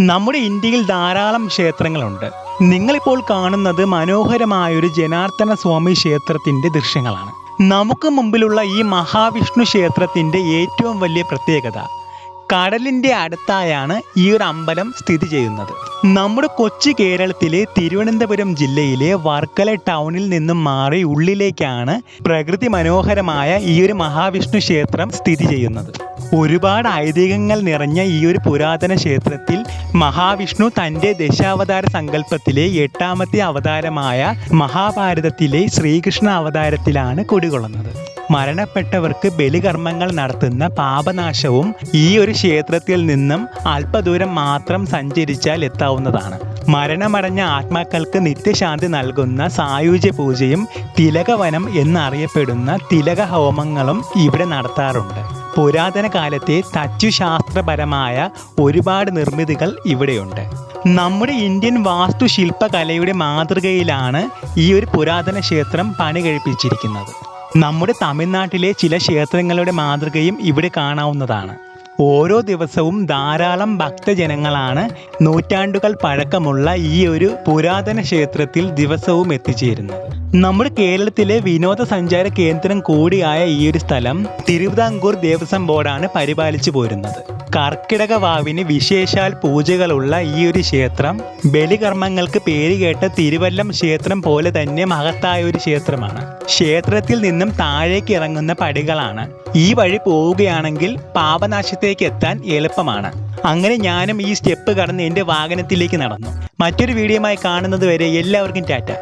നമ്മുടെ ഇന്ത്യയിൽ ധാരാളം ക്ഷേത്രങ്ങളുണ്ട്. നിങ്ങളിപ്പോൾ കാണുന്നത് മനോഹരമായ ഒരു ജനാർദ്ദന സ്വാമി ക്ഷേത്രത്തിന്റെ ദൃശ്യങ്ങളാണ്. നമുക്ക് മുമ്പിലുള്ള ഈ മഹാവിഷ്ണു ക്ഷേത്രത്തിന്റെ ഏറ്റവും വലിയ പ്രത്യേകത കടലിന്റെ അടുത്തായാണ് ഈ ഒരു അമ്പലം സ്ഥിതി ചെയ്യുന്നത്. നമ്മുടെ കൊച്ചു കേരളത്തിലെ തിരുവനന്തപുരം ജില്ലയിലെ വർക്കല ടൗണിൽ നിന്നും മാറി ഉള്ളിലേക്കാണ് പ്രകൃതി മനോഹരമായ ഈ ഒരു മഹാവിഷ്ണു ക്ഷേത്രം സ്ഥിതി ചെയ്യുന്നത്. ഒരുപാട് ഐതിഹ്യങ്ങൾ നിറഞ്ഞ ഈ ഒരു പുരാതന ക്ഷേത്രത്തിൽ മഹാവിഷ്ണു തന്റെ ദശാവതാര സങ്കല്പത്തിലെ എട്ടാമത്തെ അവതാരമായ മഹാഭാരതത്തിലെ ശ്രീകൃഷ്ണ അവതാരത്തിലാണ് കുടികൊള്ളുന്നത്. മരണപ്പെട്ടവർക്ക് ബലികർമ്മങ്ങൾ നടത്തുന്ന പാപനാശവും ഈ ഒരു ക്ഷേത്രത്തിൽ നിന്നും അല്പദൂരം മാത്രം സഞ്ചരിച്ചാൽ എത്താവുന്നതാണ്. മരണമടഞ്ഞ ആത്മാക്കൾക്ക് നിത്യശാന്തി നൽകുന്ന സായുജ്യ പൂജയും തിലകവനം എന്നറിയപ്പെടുന്ന തിലക ഹോമങ്ങളും ഇവിടെ നടത്താറുണ്ട്. പുരാതന കാലത്തെ തച്ചുശാസ്ത്രപരമായ ഒരുപാട് നിർമ്മിതികൾ ഇവിടെയുണ്ട്. നമ്മുടെ ഇന്ത്യൻ വാസ്തുശില്പകലയുടെ മാതൃകയിലാണ് ഈ ഒരു പുരാതന ക്ഷേത്രം പണി കഴിപ്പിച്ചിരിക്കുന്നത് നമ്മുടെ തമിഴ്നാട്ടിലെ ചില ക്ഷേത്രങ്ങളുടെ മാതൃകയും ഇവിടെ കാണാവുന്നതാണ്. ഓരോ ദിവസവും ധാരാളം ഭക്തജനങ്ങളാണ് നൂറ്റാണ്ടുകൾ പഴക്കമുള്ള ഈ ഒരു പുരാതന ക്ഷേത്രത്തിൽ ദിവസവും എത്തിച്ചേരുന്നത്. നമ്മുടെ കേരളത്തിലെ വിനോദസഞ്ചാര കേന്ദ്രം കൂടിയായ ഈ ഒരു സ്ഥലം തിരുവിതാംകൂർ ദേവസ്വം ബോർഡാണ് പരിപാലിച്ചു പോരുന്നത്. കർക്കിടക വാവിന് വിശേഷാൽ പൂജകളുള്ള ഈ ഒരു ക്ഷേത്രം ബലികർമ്മങ്ങൾക്ക് പേരുകേട്ട തിരുവല്ലം ക്ഷേത്രം പോലെ തന്നെ മഹത്തായ ഒരു ക്ഷേത്രമാണ്. ക്ഷേത്രത്തിൽ നിന്നും താഴേക്ക് ഇറങ്ങുന്ന പടികളാണ്. ഈ വഴി പോവുകയാണെങ്കിൽ പാപനാശത്തേക്ക് എത്താൻ എളുപ്പമാണ്. അങ്ങനെ ഞാനും ഈ സ്റ്റെപ്പ് കടന്ന് എന്റെ വാഹനത്തിലേക്ക് നടന്നു. മറ്റൊരു വീഡിയോയുമായി കാണുന്നത് വരെ എല്ലാവർക്കും ടാറ്റ.